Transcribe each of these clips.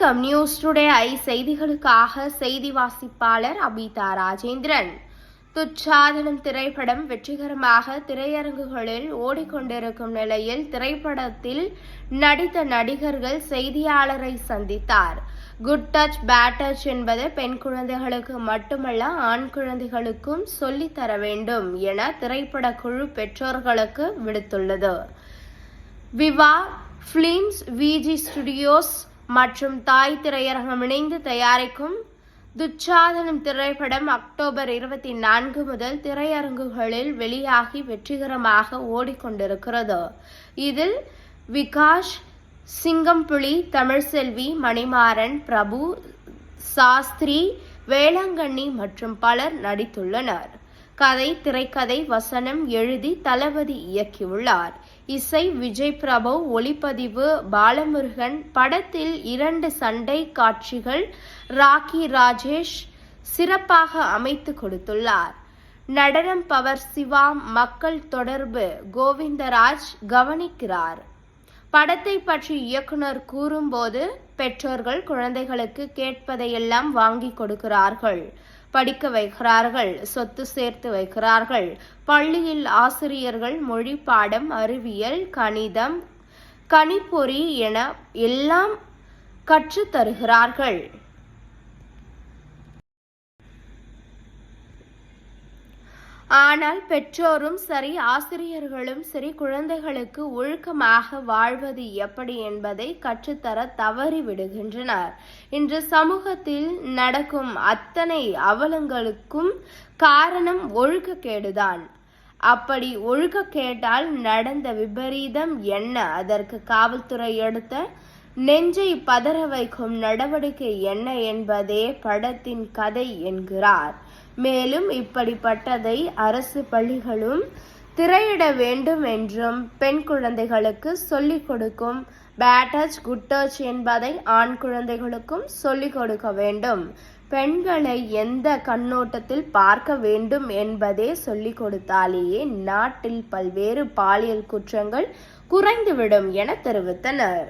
வணக்கம். News today I செய்திகளுக்காக செய்தி வாசிப்பாளர் அபிதா ராஜேந்திரன். துச்சாதனம் திரைப்படம் வெற்றிகரமாக திரையரங்குகளில் ஓடிக்கொண்டிருக்கும் நிலையில் திரைப்படத்தில் நடித்த நடிகர்கள் செய்தியாளரை சந்தித்தார். குட் டச் பேட் டச் என்பது பெண் குழந்தைகளுக்கு மட்டுமல்ல ஆண் குழந்தைகளுக்கும் சொல்லித்தர வேண்டும் என திரைப்பட குழு பெற்றோர்களுக்கு விடுத்துள்ளது. விவா ஃபிலிம்ஸ் விஜி ஸ்டுடியோஸ் மற்றும் தாய் திரையரங்கம் இணைந்து தயாரிக்கும் துச்சாதனம் திரைப்படம் அக்டோபர் இருபத்தி நான்கு முதல் திரையரங்குகளில் வெளியாகி வெற்றிகரமாக ஓடிக்கொண்டிருக்கிறது. இதில் விகாஷ் சிங்கம்புலி தமிழ்செல்வி மணிமாறன் பிரபு சாஸ்திரி வேளாங்கண்ணி மற்றும் பலர் நடித்துள்ளனர். கதை திரைக்கதை வசனம் எழுதி தளபதி இயக்கியுள்ளார். இசை விஜய் பிரபு ஒளிப்பதிவு பாலமுருகன் படத்தில் இரண்டு சண்டை காட்சிகள் ராக்கி ராஜேஷ் சிறப்பாக அமைத்து கொடுத்துள்ளார். நடனம் பவர் சிவா மக்கள் தொடர்பு கோவிந்தராஜ் கவனிக்கிறார். படத்தை பற்றி இயக்குனர் கூறும்போது பெற்றோர்கள் குழந்தைகளுக்கு கேட்பதையெல்லாம் வாங்கி கொடுக்கிறார்கள். படிக்க வைக்கிறார்கள் சொத்து சேர்த்து வைக்கிறார்கள். பள்ளியில் ஆசிரியர்கள் மொழி பாடம் அறிவியல் கணிதம் கணிப்பொறி என எல்லாம் கற்றுத் ஆனால் பெற்றோரும் சரி ஆசிரியர்களும் சரி குழந்தைகளுக்கு ஒழுக்கமாக வாழ்வது எப்படி என்பதை கற்றுத்தர தவறி விடுகின்றனர். இன்று சமூகத்தில் நடக்கும் அத்தனை அவலங்களுக்கும் காரணம் ஒழுக்கக்கேடுதான். அப்படி ஒழுக்கக்கேட்டால் நடந்த விபரீதம் என்ன? அதற்கு காவல்துறை எடுத்த நெஞ்சை பதற வைக்கும் நடவடிக்கை என்ன என்பதே படத்தின் கதை என்கிறார். மேலும் இப்படிப்பட்டதை அரசு பள்ளிகளும் திரையிட வேண்டும் என்றும் பெண் குழந்தைகளுக்கு சொல்லிக் கொடுக்கும். பேட் டச் குட் டச் என்பதை ஆண் குழந்தைகளுக்கும் சொல்லிக் கொடுக்க வேண்டும். பெண்களை எந்த கண்ணோட்டத்தில் பார்க்க வேண்டும் என்பதே சொல்லிக் கொடுத்தாலேயே நாட்டில் பல்வேறு பாலியல் குற்றங்கள் குறைந்துவிடும் என தெரிவித்தனர்.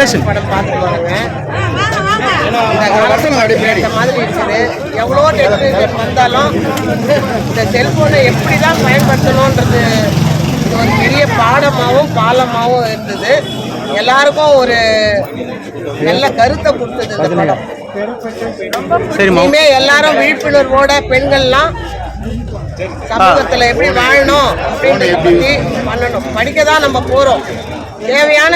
பேசுங்க. படம் பார்த்துட்டு வரேங்க இந்த மாதிரி இருக்குது. எவ்வளோ டெக்னாலஜி வந்தாலும் இந்த செல்போனை எப்படி தான் பயன்படுத்தணுன்றது இது ஒரு பெரிய பாடமாகவும் பாலமாகவும் இருந்தது. எல்லாருக்கும் ஒரு நல்ல கருத்தை கொடுத்தது இந்த படம். இனிமே எல்லாரும் விழிப்புணர்வோட பெண்கள்லாம் சமூகத்துல எப்படி வாழணும் அப்படின்றத பத்தி பண்ணணும். படிக்க தான் நம்ம போறோம். தேவையான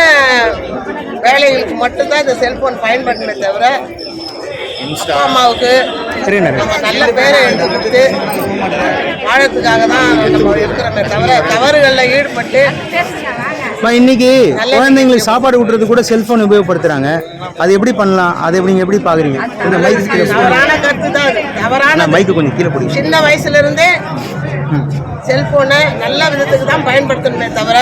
வேலைகளுக்கு மட்டும்தான் இந்த செல்போன் பயன்படுத்தணுமே தவிர அப்பா அம்மாவுக்கு நம்ம நல்ல பேரை எடுத்து கொடுத்து வாழறதுக்காக தான் நம்ம இருக்கிறோமே தவிர தவறுகளில் ஈடுபட்டு இன்னைக்கு குழந்தைங்களுக்கு சாப்பாடு ஊட்டுறது கூட செல்போன் உபயோகப்படுத்துறாங்க. அது எப்படி பண்ணலாம்? அதை எப்படி எப்படி பாக்குறீங்க? இந்த மைக்கு கீழே போடுங்க. தவறான கருத்து தான் தவறான மைக்கு கொஞ்சம் கீழே பிடிங்க. சின்ன வயசுல இருந்தே செல்போனை நல்ல விதத்துக்கு தான் பயன்படுத்தணுமே தவிர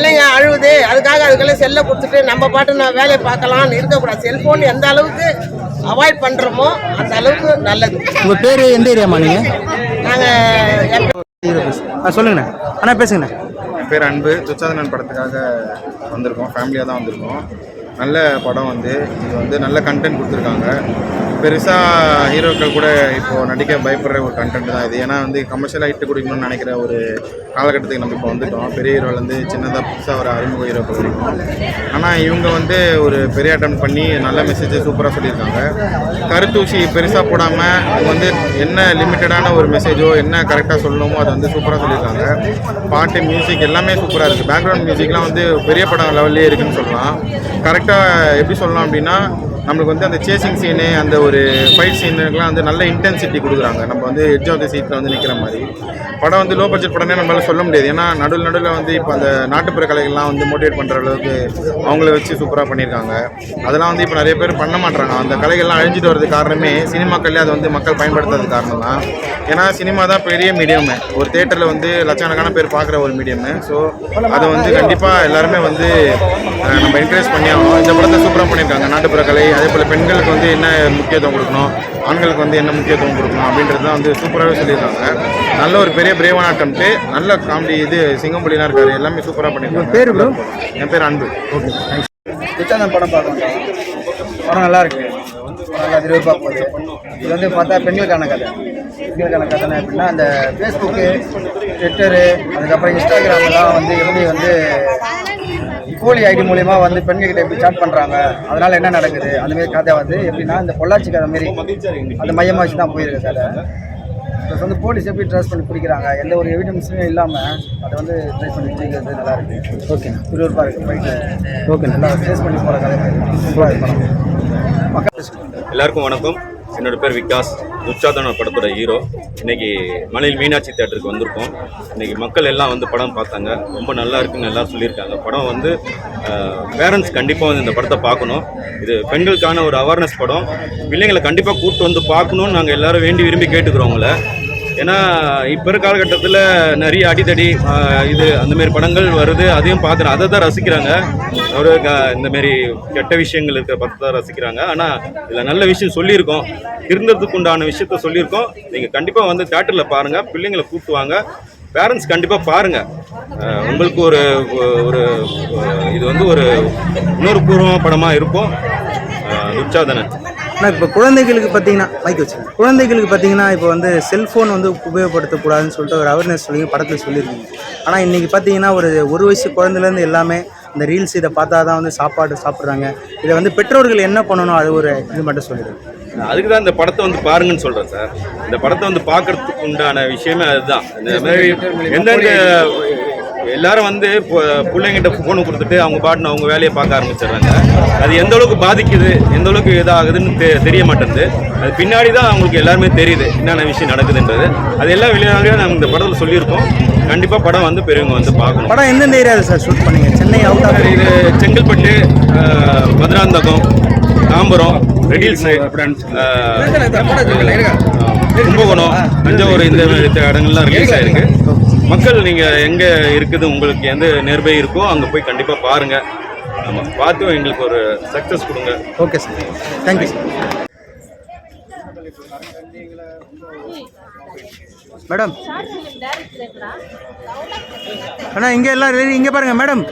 பிள்ளைங்க அழுவுது அதுக்காக அதுக்கெல்லாம் செல்லை கொடுத்துட்டு நம்ம பாட்டு நான் வேலையை பார்க்கலாம்னு இருக்கக்கூடாது. செல்ஃபோன் எந்த அளவுக்கு அவாய்ட் பண்ணுறோமோ அந்த அளவுக்கு நல்லது. உங்க பேரு எந்த ஏரியாமா நீங்க? நாங்கள் ஆ சொல்லுங்கண்ணே. அண்ணா பேசுங்கண்ணே. என் பேர் அன்பு. துச்சாதனன் படத்துக்காக வந்திருக்கோம். ஃபேமிலியாக தான் வந்திருக்கோம். நல்ல படம் வந்து இது வந்து நல்ல கண்டென்ட் கொடுத்துருக்காங்க. பெருசாக ஹீரோக்கள் கூட இப்போது நடிக்க பயப்படுற ஒரு கண்டென்ட் தான் இது. ஏன்னா வந்து கமர்ஷியல் ஹைட்டு குடிக்கணும்னு நினைக்கிற ஒரு காலகட்டத்துக்கு நம்ம இப்போ வந்துட்டோம். பெரிய ஹீரோலேருந்து சின்னதாக புதுசாக ஒரு அறிமுக ஹீரோக்கள் வரைக்கும். ஆனால் இவங்க வந்து ஒரு பெரிய அட்டம் பண்ணி நல்ல மெசேஜை சூப்பராக சொல்லியிருக்காங்க. கருத்தூசி பெருசாக போடாமல் அவங்க வந்து என்ன லிமிட்டடான ஒரு மெசேஜோ என்ன கரெக்டாக சொல்லணுமோ அதை வந்து சூப்பராக சொல்லியிருக்காங்க. பாட்டு மியூசிக் எல்லாமே சூப்பராக இருக்குது பேக்ரவுண்ட் மியூசிக்லாம் வந்து பெரிய படம் லெவல்லே இருக்குன்னு சொல்லலாம். கரெக்டாக எப்படி சொல்லலாம் அப்படின்னா நம்மளுக்கு வந்து அந்த சேசிங் சீனு அந்த ஒரு ஃபைட் சீனுக்குலாம் வந்து நல்ல இன்டென்சிட்டி கொடுக்குறாங்க. நம்ம வந்து எட்ஜ் ஆஃப் த சீட்டில் வந்து நிற்கிற மாதிரி. படம் வந்து லோ பட்ஜெட் படமே நம்மளால சொல்ல முடியாது. ஏன்னா நடுவில் நடுவில் வந்து இப்போ அந்த நாட்டுப்புற கலைகள்லாம் வந்து மோட்டிவேட் பண்ணுற அளவுக்கு அவங்கள வச்சு சூப்பராக பண்ணியிருக்காங்க. அதெல்லாம் வந்து இப்போ நிறைய பேர் பண்ண மாட்டாங்க அந்த கலைகள்லாம் அழிஞ்சிட்டு வரது காரணமே சினிமாக்கள்லேயே அதை வந்து மக்கள் பயன்படுத்துறது காரணம் தான் ஏன்னா சினிமா தான் பெரிய மீடியமு ஒரு தேட்டரில் வந்து லட்சக்கணக்கான பேர் பார்க்குற ஒரு மீடியமு ஸோ அதை வந்து கண்டிப்பாக எல்லாருமே வந்து நம்ம என்கரேஜ் பண்ணி ஆகணும் இந்த படத்தை சூப்பராக பண்ணியிருக்காங்க. நாட்டுப்புற கலை அதே போல் பெண்களுக்கு வந்து என்ன முக்கியத்துவம் கொடுக்கணும்? ஆண்களுக்கு வந்து என்ன முக்கியத்துவம் கொடுக்கணும்? அப்படின்றது தான் வந்து சூப்பராகவே சொல்லியிருக்காங்க. நல்ல ஒரு பெரிய பிரேவான அட்டம்ப்ட்டு நல்ல காமெடி இது சிங்கம்புலிலாம் இருக்காரு. எல்லாமே சூப்பராக பண்ணியிருக்காங்க. பேரு? என் பேர் அன்பு. ஓகே துச்சாதன் படம் பார்க்கணும் படம் நல்லா இருக்கு. நல்லா இது வந்து பார்த்தா பெண்களுக்கான கதை. பெண்களுக்கான கதை எப்படின்னா அந்த ஃபேஸ்புக்கு ட்விட்டரு அதுக்கப்புறம் இன்ஸ்டாகிராம்லாம் வந்து எப்படி வந்து போலி ஐடி மூலியமா வந்து பெண்கள்கிட்ட எப்படி சாட் பண்ணுறாங்க அதனால என்ன நடக்குது? அந்த மாதிரி கதை வந்து எப்படின்னா இந்த பொள்ளாச்சி கதை மாரி அந்த மையமாக வச்சு தான் போயிருக்கு கதை. ப்ளஸ் வந்து போலீஸ் எப்படி ட்ரேஸ் பண்ணி பிடிக்கிறாங்க? எந்த ஒரு எவிடன்ஸுமே இல்லாமல் அதை வந்து ட்ரேஸ் பண்ணி பிடிக்கிறது நல்லா இருக்கு. ஓகே விறுவிறுப்பாக இருக்குது ஃபைட்டு ஓகே நல்லா ஃபேஸ் பண்ணி போகிற கதை இருக்கணும் எல்லாருக்கும் வணக்கம். என்னோட பேர் விகாஸ். துச்சாதன படத்தோட ஹீரோ இன்னைக்கு மலையில் மீனாட்சி தேட்டருக்கு வந்திருக்கோம். இன்னைக்கு மக்கள் எல்லாம் வந்து படம் பார்த்தாங்க. ரொம்ப நல்லா இருக்குன்னு எல்லாம் சொல்லியிருக்காங்க. படம் வந்து பேரண்ட்ஸ் கண்டிப்பாக வந்து இந்த படத்தை பார்க்கணும். இது பெண்களுக்கான ஒரு அவேர்னஸ் படம். பிள்ளைங்களை கண்டிப்பாக கூப்பிட்டு வந்து பார்க்கணும்னு நாங்கள் எல்லாரும் வேண்டி விரும்பி கேட்டுக்கிறோம் உங்களை. ஏன்னா இப்போ இருக்க காலகட்டத்தில் நிறைய அடித்தடி இது அந்தமாரி படங்கள் வருது. அதையும் பார்த்துட்டு அதை தான் ரசிக்கிறாங்க. ஒரு க- கெட்ட விஷயங்கள் இருக்கிற படத்தை தான் ரசிக்கிறாங்க. ஆனால் இதில் நல்ல விஷயம் சொல்லியிருக்கோம். திருந்ததுக்கு உண்டான விஷயத்த சொல்லியிருக்கோம். நீங்கள் கண்டிப்பாக வந்து தேட்டரில் பாருங்கள் பிள்ளைங்களை கூப்பிட்டு வாங்க. பேரண்ட்ஸ் கண்டிப்பாக பாருங்கள் உங்களுக்கு ஒரு ஒரு இது வந்து ஒரு உணர்வுபூர்வமான படமாக இருக்கும். ஆஹ், துச்சாதனன் ஆனால் இப்போ குழந்தைகளுக்கு பார்த்தீங்கன்னா மைக் வச்சுங்க குழந்தைகளுக்கு பார்த்தீங்கன்னா இப்போ வந்து செல்ஃபோன் வந்து உபயோகப்படுத்தக்கூடாதுன்னு சொல்லிட்டு ஒரு அவேர்னஸ் சொல்லி படத்தில் சொல்லியிருக்கீங்க. ஆனால் இன்றைக்கி பார்த்தீங்கன்னா ஒரு ஒரு வயசு குழந்தைலேருந்து எல்லாமே இந்த ரீல்ஸ் இதை பார்த்தா தான் வந்து சாப்பாடு சாப்பிட்றாங்க. இதை வந்து பெற்றோர்கள் என்ன பண்ணணும் அது ஒரு இது மட்டும் சொல்லிடுங்க. அதுக்கு தான் இந்த படத்தை வந்து பாருங்கன்னு சொல்றேன் சார். இந்த படத்தை வந்து பார்க்கறதுக்கு உண்டான விஷயமே அதுதான். இந்த மாதிரி எந்தெந்த எல்லாரும் வந்து இப்போ பிள்ளைங்கிட்ட ஃபோனை கொடுத்துட்டு அவங்க பாட்டுன்னு அவங்க வேலையை பார்க்க ஆரம்பிச்சிடுறாங்க. அது எந்த அளவுக்கு பாதிக்குது எந்த அளவுக்கு இதாகுதுன்னு தெ தெரிய மாட்டேங்குது. அது பின்னாடி தான் அவங்களுக்கு எல்லாருமே தெரியுது என்னென்ன விஷயம் நடக்குதுன்றது. அது எல்லாம் வெளியாக நாங்கள் இந்த படத்தில் சொல்லியிருக்கோம். கண்டிப்பாக படம் வந்து பெரியவங்க வந்து பார்க்கணும். படம் எந்தெந்த ஏரியாவில் சார் ஷூட் பண்ணீங்க? சென்னை அவுட் இது செங்கல்பட்டு மதுராந்தகம் தாம்பரம் ரெடில்ஸ் கும்பகோணம் தஞ்சாவூர் இந்த மாதிரி இடங்கள்லாம் ரிலீஸ் ஆயிருக்கு. மக்கள் நீங்கள் எங்கே இருக்குது உங்களுக்கு எந்த நேர்பை இருக்கோ அங்கே போய் கண்டிப்பாக பாருங்க. நம்ம பார்த்து எங்களுக்கு ஒரு சக்ஸஸ் கொடுங்க. Okay sir thank you sir madam அண்ணா இங்கே எல்லாம் இங்கே பாருங்க மேடம்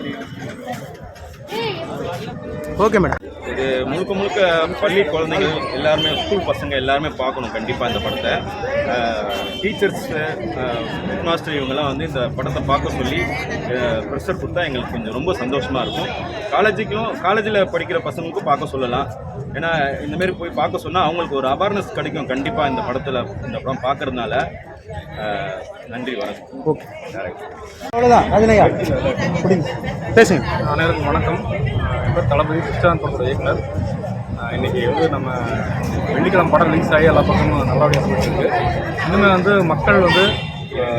ஓகே மேடம் இது முழுக்க முழுக்க பள்ளி குழந்தைகள் எல்லாருமே ஸ்கூல் பசங்க எல்லாருமே பார்க்கணும் கண்டிப்பாக இந்த படத்தை. டீச்சர்ஸ் ஹெட் மாஸ்டர் இவங்கெல்லாம் வந்து இந்த படத்தை பார்க்க சொல்லி ப்ரெஷர் கொடுத்தா எங்களுக்கு கொஞ்சம் ரொம்ப சந்தோஷமாக இருக்கும். காலேஜுக்கும் காலேஜில் படிக்கிற பசங்களுக்கும் பார்க்க சொல்லலாம். ஏன்னா இந்தமாரி போய் பார்க்க சொன்னால் அவங்களுக்கு ஒரு அவேர்னஸ் கிடைக்கும் கண்டிப்பாக இந்த படத்தில் இந்த படம் பார்க்கறதுனால. நன்றி வணக்கம். ஓகே. அவ்வளோதான் ராஜனையா பிடிங்க பேசுங்க. அனைவருக்கும் வணக்கம். பேர் தளபதி கிருஷ்ணான் படத்தோட இயக்குனர். ஆஹ் இன்னைக்கு வந்து நம்ம வெள்ளிக்கிழமை படம் ரிலீஸ் ஆகி எல்லா பக்கமும் நல்லபடியாக போயிட்டுருக்கு இன்னுமே வந்து மக்கள் வந்து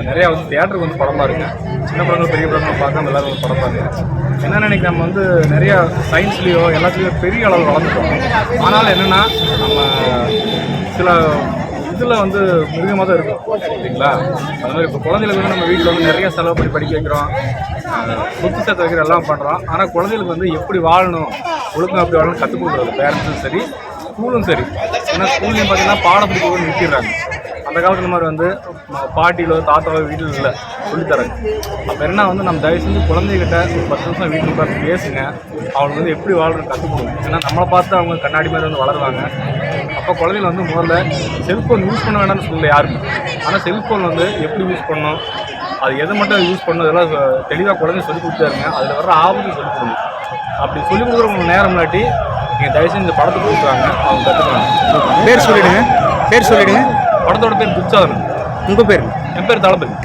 நிறையா வந்து தியேட்டருக்கு வந்து படம் பாருங்க சின்ன படங்கள் பெரிய படங்கள் பார்க்காம எல்லாரும் வந்து படம் பாருங்க என்னென்ன இன்னைக்கு நம்ம வந்து நிறையா சயின்ஸ்லேயோ எல்லாத்துலேயும் பெரிய அளவு வளர்ந்துட்டோம். ஆனாலும் என்னென்னா நம்ம சில இதில் வந்து மிருகமாக தான் இருக்கும் சரிங்களா அது மாதிரி இப்போ குழந்தைகளுக்கு வந்து நம்ம வீட்டில் வந்து நிறைய செலவு பண்ணி படிக்க வைக்கிறோம். புத்தி சொத்து வைக்கிற எல்லாம் பண்ணுறோம் ஆனால் குழந்தைகளுக்கு வந்து எப்படி வாழணும் ஒழுக்கம் எப்படி வாழணும் கற்றுக் கொடுக்குறது பேரண்ட்ஸும் சரி ஸ்கூலும் சரி. ஏன்னா ஸ்கூல்லையும் பார்த்தீங்கன்னா பாடத்துக்கு நிறுத்திடுறாங்க. அந்த காலத்தில் மாதிரி வந்து ம- பாட்டிலோ தாத்தாவோ வீட்டில் இல்லை. சொல்லித்தராங்க. அப்போ என்ன வந்து நம்ம தயவு செஞ்சு குழந்தைகிட்ட ஒரு பத்து நிமிஷம் வீட்டில் உட்காந்து பேசுங்க. அவங்களுக்கு வந்து எப்படி வாழ்றது கற்றுக் கொடுங்க ஏன்னா நம்மளை பார்த்து அவங்க கண்ணாடி மாதிரி வந்து வளருவாங்க. அப்போ குழந்தைகள் வந்து முதல்ல செல்ஃபோன் யூஸ் பண்ண வேண்டாம்னு சொல்லல யாருமே. ஆனால் செல்ஃபோன் வந்து எப்படி யூஸ் பண்ணணும்? அது எதை மட்டும் யூஸ் பண்ணணும்? இதெல்லாம் தெளிவாக குழந்தைங்க சொல்லி கொடுத்தாருங்க அதில் வர்ற ஆபத்து சொல்லி கொடுங்க. அப்படி சொல்லி கொடுக்குறவங்க நேரம் இல்லாட்டி நீங்கள் தயவு செஞ்சு இந்த படத்தை கொடுக்குறாங்க அவங்க கற்றுக்குறாங்க பேர் சொல்லிவிடுங்க பேர் சொல்லிவிடுங்க படத்தோட பேர் துச்சாதனம் உங்கள் பேர் என் பேர் தளபதி